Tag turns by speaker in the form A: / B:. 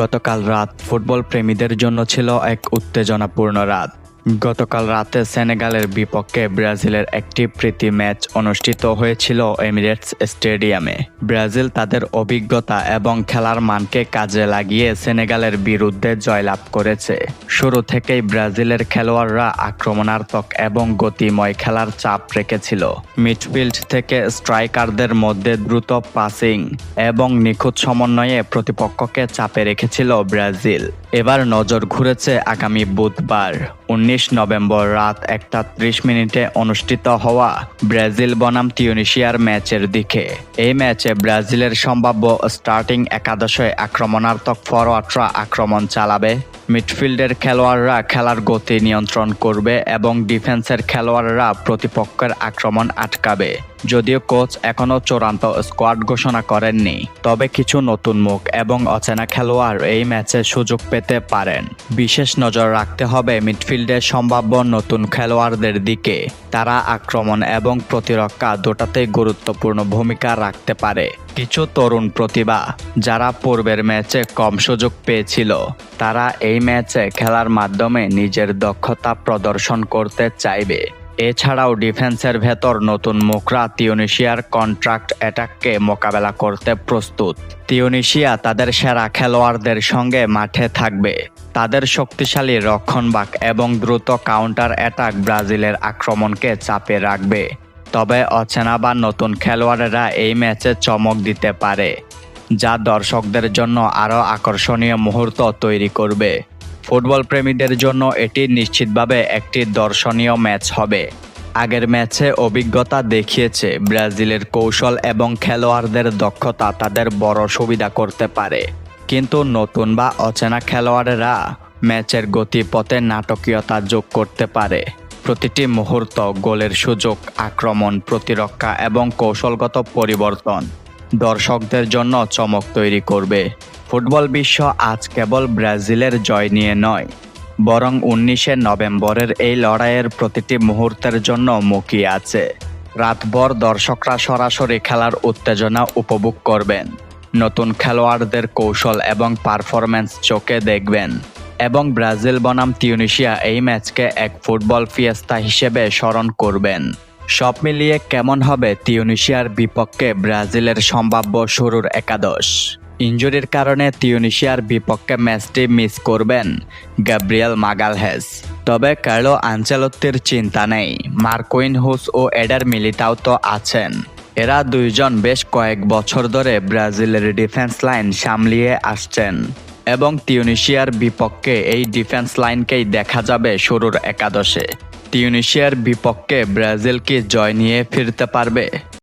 A: গতকাল রাত ফুটবল প্রেমীদের জন্য ছিল এক উত্তেজনাপূর্ণ রাত। গতকাল রাতে সেনেগালের বিপক্ষে ব্রাজিলের একটি প্রীতি ম্যাচ অনুষ্ঠিত হয়েছিল এমিরেটস স্টেডিয়ামে। ব্রাজিল তাদের অভিজ্ঞতা এবং খেলার মানকে কাজে লাগিয়ে সেনেগালের বিরুদ্ধে জয়লাভ করেছে। শুরু থেকেই ব্রাজিলের খেলোয়াড়রা আক্রমণাত্মক এবং গতিময় খেলার চাপ রেখেছিল। মিডফিল্ড থেকে স্ট্রাইকারদের মধ্যে দ্রুত পাসিং এবং নিখুঁত সমন্বয়ে প্রতিপক্ষকে চাপে রেখেছিল ব্রাজিল। এবার নজর ঘুরেছে আগামী বুধবার। উনিশ নভেম্বর রাত একটা ত্রিশ মিনিটে অনুষ্ঠিত হওয়া ব্রাজিল বনাম টিউনিশিয়ার ম্যাচের দিকে। এই ম্যাচে ব্রাজিলের সম্ভাব্য স্টার্টিং একাদশে আক্রমণাত্মক ফরওয়ার্ডরা আক্রমণ চালাবে। মিডফিল্ডের খেলোয়াড়রা খেলার গতি নিয়ন্ত্রণ করবে এবং ডিফেন্সের খেলোয়াড়রা প্রতিপক্ষের আক্রমণ আটকাবে। যদিও কোচ এখনও চূড়ান্ত স্কোয়াড ঘোষণা করেননি, তবে কিছু নতুন মুখ এবং অচেনা খেলোয়াড় এই ম্যাচে সুযোগ পেতে পারেন। বিশেষ নজর রাখতে হবে মিডফিল্ডের সম্ভাব্য নতুন খেলোয়াড়দের দিকে। তারা আক্রমণ এবং প্রতিরক্ষা দুটাতেই গুরুত্বপূর্ণ ভূমিকা রাখতে পারে। কিছু তরুণ প্রতিভা যারা পূর্বের ম্যাচে কম সুযোগ পেয়েছিল। তারা এই ম্যাচে খেলার মাধ্যমে নিজের দক্ষতা প্রদর্শন করতে চাইবে। এছাড়াও ডিফেন্সের ভেতর নতুন মুখরা তিউনিশিয়ার কন্ট্রাক্ট অ্যাটাককে মোকাবেলা করতে প্রস্তুত। তিউনিশিয়া তাদের সেরা খেলোয়াড়দের সঙ্গে মাঠে থাকবে। তাদের শক্তিশালী রক্ষণবাক এবং দ্রুত কাউন্টার অ্যাটাক ব্রাজিলের আক্রমণকে চাপে রাখবে। তবে অচেনা বা নতুন খেলোয়াড়েরা এই ম্যাচে চমক দিতে পারে, যা দর্শকদের জন্য আরও আকর্ষণীয় মুহূর্ত তৈরি করবে। ফুটবল প্রেমীদের জন্য এটি নিশ্চিতভাবে একটি দর্শনীয় ম্যাচ হবে। আগের ম্যাচে অভিজ্ঞতা দেখিয়েছে ব্রাজিলের কৌশল এবং খেলোয়াড়দের দক্ষতা তাদের বড় সুবিধা করতে পারে। কিন্তু নতুন বা অচেনা খেলোয়াড়েরা ম্যাচের গতিপথে নাটকীয়তা যোগ করতে পারে। প্রতিটি মুহূর্ত, গোলের সুযোগ, আক্রমণ, প্রতিরক্ষা এবং কৌশলগত পরিবর্তন দর্শকদের জন্য চমক তৈরি করবে। ফুটবল বিশ্ব আজ কেবল ব্রাজিলের জয় নিয়ে নয়, বরং উনিশে নভেম্বরের এই লড়াইয়ের প্রতিটি মুহূর্তের জন্য মুখিয়ে আছে। রাতভর দর্শকরা সরাসরি খেলার উত্তেজনা উপভোগ করবেন। নতুন খেলোয়াড়দের কৌশল এবং পারফরম্যান্স চোখে দেখবেন। এবং ব্রাজিল বনাম তিউনিশিয়া এই ম্যাচকে এক ফুটবল ফিয়েস্তা হিসেবে স্মরণ করবেন। সব মিলিয়ে কেমন হবে তিউনিশিয়ার বিপক্ষে ব্রাজিলের সম্ভাব্য শুরুর একাদশ? ইঞ্জুরির কারণে তিউনিশিয়ার বিপক্ষে ম্যাচটি মিস করবেন গ্যাব্রিয়েল মাগালহেস। তবে কার্লো আঞ্চেলত্তির চিন্তা নেই। মার্কুইন হুস ও এডার মিলিটাও তো আছেন। এরা দুইজন বেশ কয়েক বছর ধরে ব্রাজিলের ডিফেন্স লাইন সামলিয়ে আসছেন। এবং তিউনিশিয়ার বিপক্ষে এই ডিফেন্স লাইনকেই দেখা যাবে শুরুর একাদশে। তিউনিশিয়ার বিপক্ষে ব্রাজিল কি জয় নিয়ে ফিরতে পারবে।